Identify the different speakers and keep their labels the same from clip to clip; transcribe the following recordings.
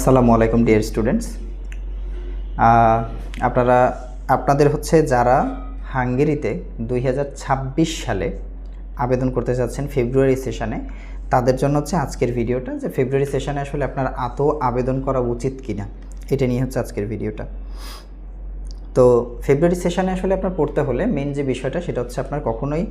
Speaker 1: আসসালামু আলাইকুম, dear students. আপনারা, আপনাদের হচ্ছে যারা হাঙ্গেরিতে দুই হাজার ছাব্বিশ সালে আবেদন করতে যাচ্ছেন ফেব্রুয়ারি সেশনে, তাদের জন্য হচ্ছে আজকের ভিডিওটা যে ফেব্রুয়ারি সেশনে আসলে আপনার আদৌ আবেদন করা উচিত কিনা, এটা নিয়ে হচ্ছে আজকের ভিডিওটা। তো ফেব্রুয়ারি সেশনে আসলে আপনার পড়তে হলে মেন যে বিষয়টা, সেটা হচ্ছে আপনার কখনোই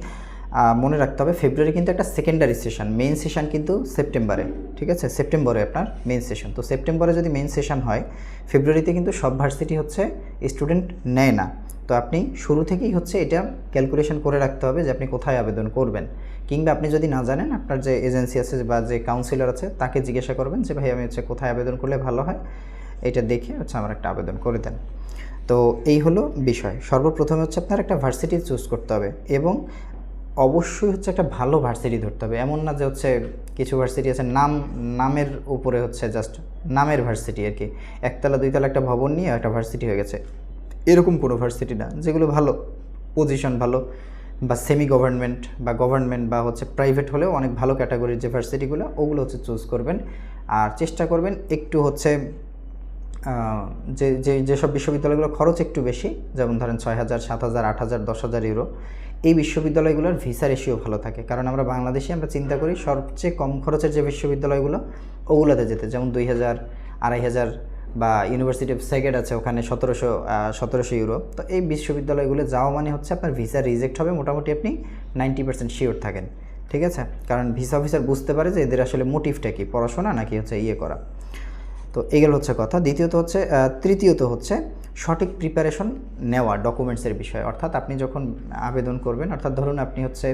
Speaker 1: মনে রাখতে হবে ফেব্রুয়ারি কিন্তু একটা সেকেন্ডারি সেশন মেইন সেশন কিন্তু সেপ্টেম্বরে ঠিক আছে? সেপ্টেম্বরে আপনার মেইন সেশন তো সেপ্টেম্বরে যদি মেইন সেশন হয় ফেব্রুয়ারিতে কিন্তু সব ভার্সিটি হচ্ছে স্টুডেন্ট নেয় না। তো আপনি শুরু থেকেই হচ্ছে এটা ক্যালকুলেশন করে রাখতে হবে যে আপনি কোথায় আবেদন করবেন। কিংবা আপনি যদি না জানেন, আপনার যে এজেন্সি আছে বা যে কাউন্সিলর আছে, তাকে জিজ্ঞাসা করবেন যে, ভাই, আমি হচ্ছে কোথায় আবেদন করলে ভালো হয়? এটা দেখে হচ্ছে আমার একটা আবেদন করে দেন। তো এই হলো বিষয়। সর্বপ্রথমে হচ্ছে আপনার একটা ভার্সিটি চুজ করতে হবে এবং অবশ্যই হচ্ছে একটা ভালো ভার্সিটি ধরতে হবে। এমন না যে হচ্ছে কিছু ভার্সিটি আছে, নাম, নামের উপরে হচ্ছে জাস্ট নামের ভার্সিটি আর কি। একতলা, দুইতলা একটা ভবন নিয়ে একটা ভার্সিটি হয়ে গেছে। এরকম কোনো ভার্সিটি না, যেগুলো ভালো পজিশন ভালো বা সেমি গভর্নমেন্ট বা গভর্নমেন্ট বা হচ্ছে প্রাইভেট হলেও অনেক ভালো ক্যাটাগরির যে ভার্সিটিগুলো ওগুলো হচ্ছে চুজ করবেন। আর চেষ্টা করবেন একটু হচ্ছে যে যে, যেসব বিশ্ববিদ্যালয়গুলোর খরচ একটু বেশি, যেমন ধরেন ছয় হাজার, সাত হাজার, আট হাজার, দশ হাজার ইউরো, এই বিশ্ববিদ্যালয়গুলোর ভিসা রেশিও ভালো থাকে। কারণ আমরা বাংলাদেশে আমরা চিন্তা করি সবচেয়ে কম খরচের যে বিশ্ববিদ্যালয়গুলো, ওগুলোতে যেতে। যেমন দুই হাজার, আড়াই হাজার বা ইউনিভার্সিটি অফ সেগেট আছে, ওখানে সতেরোশো সতেরোশো ইউরো। তো এই বিশ্ববিদ্যালয়গুলো যাওয়া মানে হচ্ছে আপনার ভিসা রিজেক্ট হবে, মোটামুটি আপনি নাইনটি পার্সেন্ট শিওর থাকেন। ঠিক আছে? কারণ ভিসা অফিসার বুঝতে পারে যে এদের আসলে মোটিভটা কি, পড়াশোনা নাকি হচ্ছে ইয়ে করা। তো এগুলো হচ্ছে কথা। দ্বিতীয়ত হচ্ছে তৃতীয়ত হচ্ছে সঠিক প্রিপারেশন নেওয়া ডকুমেন্টসের বিষয়। অর্থাৎ আপনি যখন আবেদন করবেন, অর্থাৎ ধরুন আপনি হচ্ছে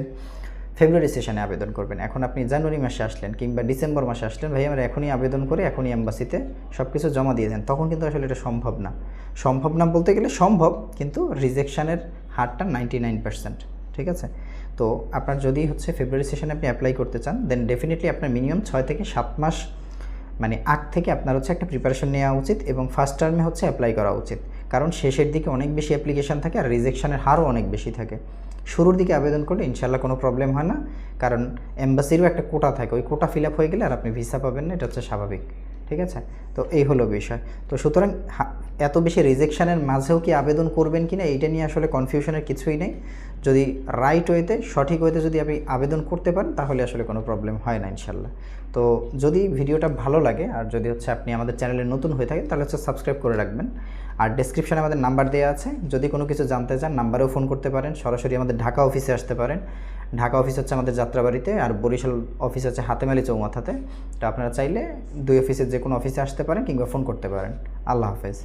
Speaker 1: ফেব্রুয়ারি সেশনে আবেদন করবেন। এখন আপনি জানুয়ারি মাসে আসলেন কিংবা ডিসেম্বর মাসে আসলেন, ভাই, আমার এখনই আবেদন করে এখনই এম্বাসিতে সব কিছু জমা দিয়ে দেন। তখন কিন্তু আসলে এটা সম্ভব না। সম্ভব না বলতে গেলে সম্ভব, কিন্তু রিজেকশানের হারটা নাইনটি নাইন পার্সেন্ট ঠিক আছে? তো আপনার যদি হচ্ছে ফেব্রুয়ারি সেশনে আপনি অ্যাপ্লাই করতে চান দেন ডেফিনেটলি আপনার মিনিমাম ছয় থেকে সাত মাস মানে আগ থেকে আপনার হচ্ছে একটা প্রিপারেশন নেওয়া উচিত এবং ফার্স্ট টার্মে হচ্ছে অ্যাপ্লাই করা উচিত। কারণ শেষের দিকে অনেক বেশি অ্যাপ্লিকেশান থাকে আর রিজেকশনের হারও অনেক বেশি থাকে। শুরুর দিকে আবেদন করলে ইনশাল্লাহ কোনো প্রবলেম হয় না। কারণ এম্বাসিরও একটা কোটা থাকে। ওই কোটা ফিল আপ হয়ে গেলে আর আপনি ভিসা পাবেন না, এটা হচ্ছে স্বাভাবিক। ঠিক আছে? তো এই হলো বিষয়। তো সুতরাং এত বেশি রিজেকশনের মাঝেও কি আবেদন করবেন কি না এইটা নিয়ে আসলে কনফিউশনের কিছুই নেই। যদি রাইট ওয়েতে সঠিক ওয়েতে যদি আপনি আবেদন করতে পারেন, তাহলে আসলে কোনো প্রবলেম হয় না ইনশাল্লাহ তো যদি ভিডিওটা ভালো লাগে, আর যদি হচ্ছে আপনি আমাদের চ্যানেলে নতুন হয়ে থাকেন, তাহলে হচ্ছে সাবস্ক্রাইব করে রাখবেন। আর ডেসক্রিপশনে আমাদের নাম্বার দেওয়া আছে। যদি কোনো কিছু জানতে চান নাম্বারেও ফোন করতে পারেন। সরাসরি আমাদের ঢাকা অফিসে আসতে পারেন। ঢাকা অফিস হচ্ছে আমাদের যাত্রাবাড়িতে আর বরিশাল অফিস আছে হাতেমালি চৌমাথাতে। তো আপনারা চাইলে দুই অফিসের যে কোনো অফিসে আসতে পারেন কিংবা ফোন করতে পারেন। আল্লাহ হাফেজ।